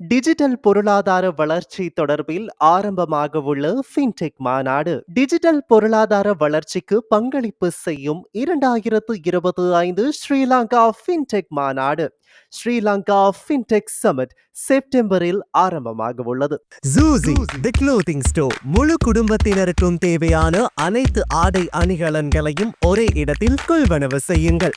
Digital பொருளாதார வளர்ச்சி தொடர்பில் ஆரம்பமாக உள்ள ஃபின்டெக் மாநாடு. டிஜிட்டல் பொருளாதார வளர்ச்சிக்கு பங்களிப்பு செய்யும் இரண்டாயிரத்து இருபத்தி ஐந்து ஸ்ரீலங்கா ஃபின்டெக் மாநாடு. ஸ்ரீலங்கா ஃபின்டெக் சமிட் செப்டம்பரில் ஆரம்பமாக உள்ளது ஜூசி தி க்ளோத்திங் ஸ்டோர் முழு குடும்பத்தினருக்கும் தேவையான அனைத்து ஆடை அணிகலன்களையும் ஒரே இடத்தில் கொள்வனவு செய்யுங்கள்.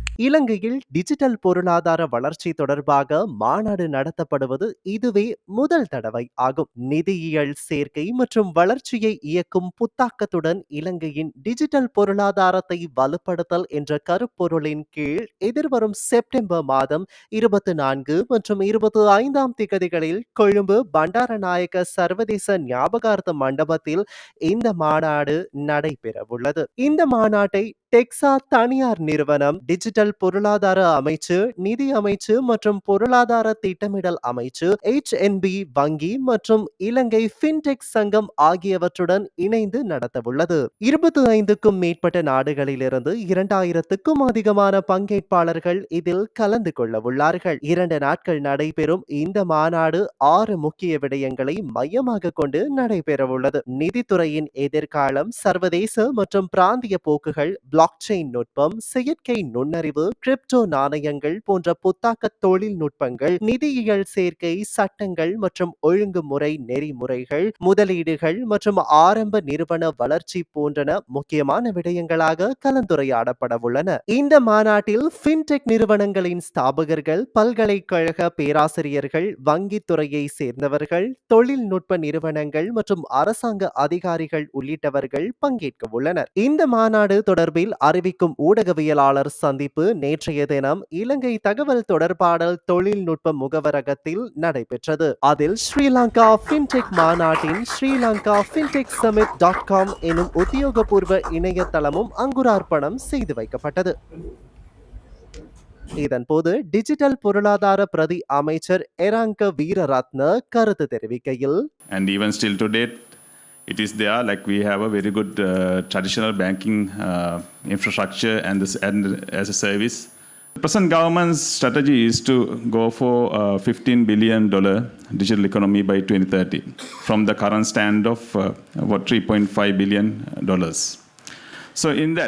இலங்கையில் டிஜிட்டல் பொருளாதார வளர்ச்சி தொடர்பாக மாநாடு நடத்தப்படுவது இதுவே முதல் தடவை ஆகும். நிதியியல் சேர்க்கை மற்றும் வளர்ச்சியை இயக்கும் புத்தாக்கத்துடன் இலங்கையின் டிஜிட்டல் பொருளாதாரத்தை வலுப்படுத்தல் என்ற கருப்பொருளின் கீழ் எதிர்வரும் செப்டம்பர் மாதம் இருபத்தி நான்கு மற்றும் இருபத்தி ஐந்தாம் திகதிகளில் கொழும்பு பண்டாரநாயக்க சர்வதேச ஞாபகார்த்த மண்டபத்தில் இந்த மாநாடு நடைபெறவுள்ளது. இந்த மாநாட்டை டெக்ஸா தனியார் நிறுவனம் டிஜிட்டல் பொருளாதார அமைச்சு நிதி அமைச்சு மற்றும் பொருளாதார திட்டமிடல் அமைச்சு எச் என்பி வங்கி மற்றும் இலங்கை பின்டெக் சங்கம் ஆகியவற்றுடன் இணைந்து நடத்தவுள்ளது. இருபத்தி ஐந்துக்கும் மேற்பட்ட நாடுகளிலிருந்து இரண்டாயிரத்துக்கும் அதிகமான பங்கேற்பாளர்கள் இதில் கலந்து கொள்ள உள்ளார்கள் இரண்டு நாட்கள் நடைபெறும் இந்த மாநாடு ஆறு முக்கிய விடயங்களை மையமாக கொண்டு நடைபெறவுள்ளது. நிதித்துறையின் எதிர்காலம் சர்வதேச மற்றும் பிராந்திய போக்குகள் பிளாக் செயின் நுட்பம் செயற்கை நுண்ணறிவு கிரிப்டோ நாணயங்கள் போன்ற புத்தாக்க தொழில்நுட்பங்கள் நிதியியல் சேர்க்கை சட்டங்கள் மற்றும் ஒழுங்குமுறை நெறிமுறைகள் முதலீடுகள் மற்றும் ஆரம்ப நிறுவன வளர்ச்சி போன்றன முக்கியமான விடயங்களாக கலந்துரையாடப்பட உள்ளன. இந்த மாநாட்டில் ஃபின்டெக் நிறுவனங்களின் ஸ்தாபகர்கள் பல்கலைக்கழக பேராசிரியர்கள் வங்கித்துறையை சேர்ந்தவர்கள் தொழில்நுட்ப நிறுவனங்கள் மற்றும் அரசாங்க அதிகாரிகள் உள்ளிட்டவர்கள் பங்கேற்க உள்ளனர். இந்த மாநாடு தொடர்பில் அறிவிக்கும் ஊடகவியலாளர் சந்திப்பு நேற்றைய தினம் இலங்கை தகவல் தொடர்பாடல் தொழில்நுட்ப முகவரகத்தில் நடைபெற்றது. அதில் ஸ்ரீலங்கா ஃபின்டெக் மாநாட்டின் Sri Lanka fintech submit dot com எனும் உத்தியோகபூர்வ இணையதளமும் அங்குரார்ப்பணம் செய்து வைக்கப்பட்டது. இதன்போது டிஜிட்டல் பொருளாதார பிரதி அமைச்சர் எராங்க வீரரத்ன கருத்து தெரிவிக்கையில் and even still to date it is there. Like we have a very good uh, traditional banking uh, infrastructure and this and as a service. The present government's strategy is to go for a 15 billion dollar digital economy by 2030 from the current stand of uh, what 3.5 billion dollars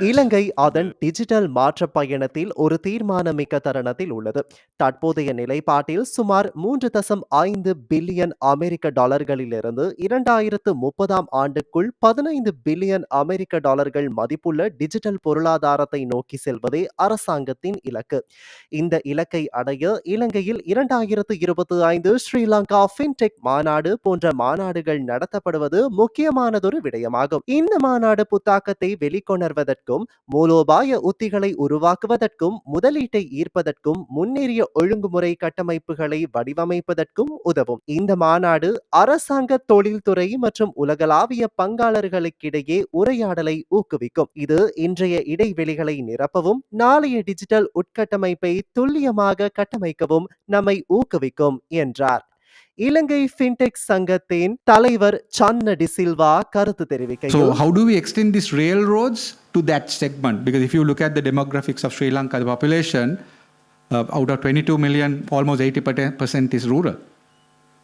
இலங்கை அதன் digital மாற்ற பயணத்தில் ஒரு தீர்மானமிக்க தருணத்தில் உள்ளது. தற்போதைய நிலைப்பாட்டில் சுமார் மூன்று தசம் ஐந்து பில்லியன் அமெரிக்க டாலர்களிலிருந்து இரண்டாயிரத்து முப்பதாம் ஆண்டுக்குள் பதினைந்து பில்லியன் அமெரிக்க டாலர்கள் மதிப்புள்ள டிஜிட்டல் பொருளாதாரத்தை நோக்கி செல்வதே அரசாங்கத்தின் இலக்கு. இந்த இலக்கை அடைய இலங்கையில் இரண்டாயிரத்து இருபத்தி ஐந்து ஸ்ரீலங்கா ஃபின்டெக் மாநாடு போன்ற மாநாடுகள் நடத்தப்படுவது முக்கியமானதொரு விடயமாகும். இந்த மாநாடு புத்தாக்கத்தை உணர்வதற்கும் மூலோபாய உத்திகளை உருவாக்குவதற்கும் முதலீட்டை ஈர்ப்பதற்கும் முன்னேறிய ஒழுங்குமுறை கட்டமைப்புகளை வடிவமைப்பதற்கும் உதவும். இந்த மாநாடு அரசாங்க தொழில்துறை மற்றும் உலகளாவிய பங்காளர்களுக்கிடையே உரையாடலை ஊக்குவிக்கும். இது இன்றைய இடைவெளிகளை நிரப்பவும் நாளைய டிஜிட்டல் உட்கட்டமைப்பை துல்லியமாக கட்டமைக்கவும் நம்மை ஊக்குவிக்கும் என்றார். இலங்கை ஃபின்டெக் சங்கத்தின் தலைவர் சன்ன டிசில்வா கருத்து தெரிவிக்கையில் So, how do we extend these railroads to that segment? Because if you look at the demographics of Sri Lanka, the population uh, out of 22 million, almost 80% is rural.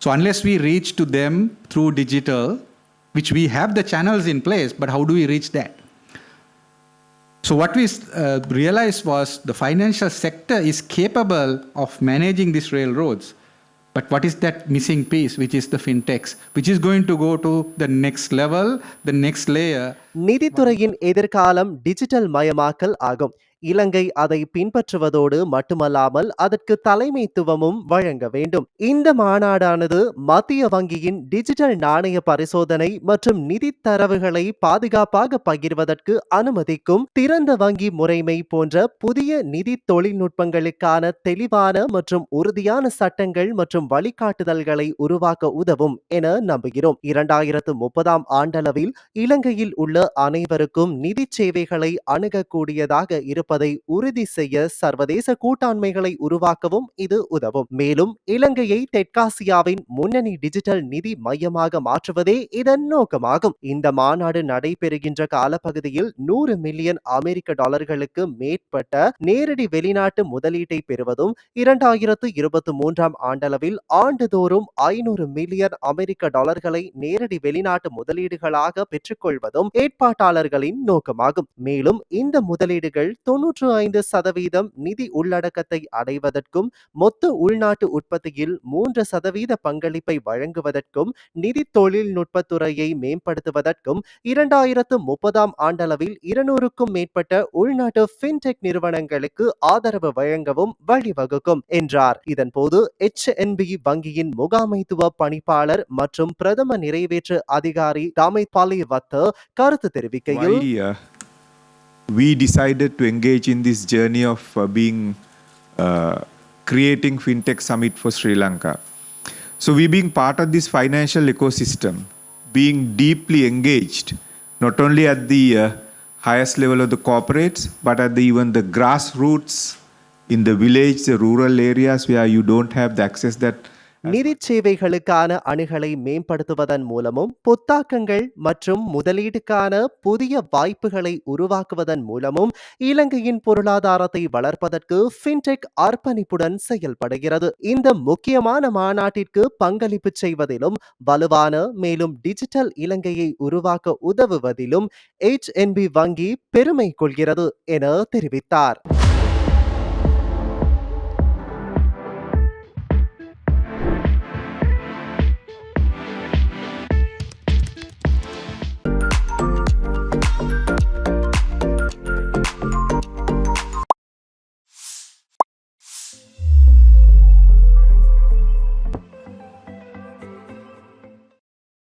So, unless we reach to them through digital, which we have the channels in place, but how do we reach that? So, what we uh, realized was the financial sector is capable of managing these railroads. But what is that missing piece, which is the fintechs, which is going to go to the next level, the next layer, நிதித்துறையின் எதிர்காலம் digital மயமாக்கல் ஆகும் இலங்கை அதை பின்பற்றுவதோடு மட்டுமல்லாமல் அதற்கு தலைமைத்துவமும் வழங்க வேண்டும். இந்த மாநாடானது மத்திய வங்கியின் டிஜிட்டல் நாணய பரிசோதனை மற்றும் நிதி தரவுகளை பாதுகாப்பாக பகிர்வதற்கு அனுமதிக்கும் திறந்த வங்கி முறைமை போன்ற புதிய நிதி தொழில்நுட்பங்களுக்கான தெளிவான மற்றும் உறுதியான சட்டங்கள் மற்றும் வழிகாட்டுதல்களை உருவாக்க உதவும் என நம்புகிறோம். இரண்டாயிரத்து முப்பதாம் ஆண்டளவில் இலங்கையில் உள்ள அனைவருக்கும் நிதி சேவைகளை அணுகக்கூடியதாக இருப்ப இருப்பதை உறுதி செய்ய சர்வதேச கூட்டாண்மைகளை உருவாக்கவும் இது உதவும். மேலும் இலங்கையை தெற்காசியாவின் முன்னணி டிஜிட்டல் நிதி மையமாக மாற்றுவதே இதன் நோக்கமாகும். இந்த மாநாடு நடைபெறுகின்ற காலப்பகுதியில் நூறு மில்லியன் அமெரிக்க டாலர்களுக்கு மேற்பட்ட நேரடி வெளிநாட்டு முதலீட்டை பெறுவதும் இரண்டாயிரத்து இருபத்தி மூன்றாம் ஆண்டளவில் ஆண்டுதோறும் ஐநூறு மில்லியன் அமெரிக்க டாலர்களை நேரடி வெளிநாட்டு முதலீடுகளாக பெற்றுக்கொள்வதும் ஏற்பாட்டாளர்களின் நோக்கமாகும். மேலும் இந்த முதலீடுகள் தொன்னூற்று ஐந்து சதவீதம் நிதி உள்ளடக்கத்தை அடைவதற்கும் மொத்த உள்நாட்டு உற்பத்தியில் மூன்று சதவீத பங்களிப்பை வழங்குவதற்கும் நிதி தொழில்நுட்பத்துறையை மேம்படுத்துவதற்கும் இரண்டாயிரத்து முப்பதாம் ஆண்டளவில் இருநூறுக்கும் மேற்பட்ட உள்நாட்டு ஃபின்டெக் நிறுவனங்களுக்கு ஆதரவு வழங்கவும் வழிவகுக்கும் என்றார். இதன்போது எச் என்பி வங்கியின் முகாமைத்துவ பணிப்பாளர் மற்றும் பிரதம நிறைவேற்று அதிகாரி தாமித் வத்த கருத்து தெரிவிக்கையில் we decided to engage in this journey of uh, being uh, creating fintech summit for Sri Lanka. So we being part of this financial ecosystem, being deeply engaged, not only at the uh, highest level of the corporates, but at the, even the grassroots in the village, the rural areas where you don't have the access that நிதி சேவைகளுக்கான அணுகலை மேம்படுத்துவதன் மூலமும் புத்தாக்கங்கள் மற்றும் முதலீட்டுக்கான புதிய வாய்ப்புகளை உருவாக்குவதன் மூலமும் இலங்கையின் பொருளாதாரத்தை வளர்ப்பதற்கு ஃபின்டெக் அர்ப்பணிப்புடன் செயல்படுகிறது. இந்த முக்கியமான மாநாட்டிற்கு பங்களிப்பு செய்வதிலும் வலுவான மேலும் டிஜிட்டல் இலங்கையை உருவாக்க உதவுவதிலும் HNB வங்கி பெருமை கொள்கிறது என தெரிவித்தார்.